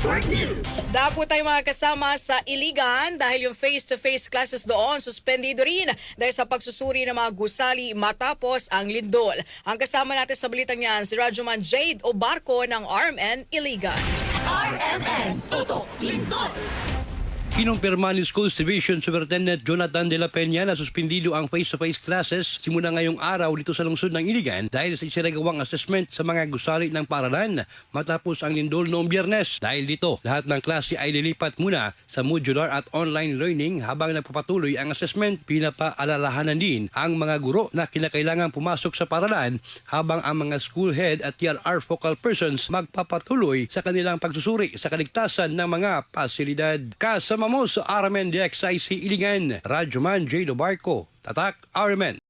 Network News. Dapo tayo mga kasama sa Iligan dahil yung face-to-face classes doon suspendido rin dahil sa pagsusuri ng mga gusali matapos ang lindol. Ang kasama natin sa balitang yan si Radyoman Jade Obarco ng RMN Iligan. RMN Tutok. Kinumpirma ni Schools Division Superintendent Jonathan De La Peña na suspindido ang face-to-face classes simula ngayong araw dito sa lungsod ng Iligan dahil sa isinagawang assessment sa mga gusali ng paralan matapos ang lindol noong biyernes. Dahil dito, lahat ng klase ay lilipat muna sa modular at online learning habang nagpapatuloy ang assessment. Pinapaalalahanan din ang mga guro na kinakailangan pumasok sa paralan habang ang mga school head at TRR focal persons magpapatuloy sa kanilang pagsusuri sa kaligtasan ng mga pasilidad. Kasama mo sa RMN DXIC Iligan, Radyoman J. Barco, Tatak RMN.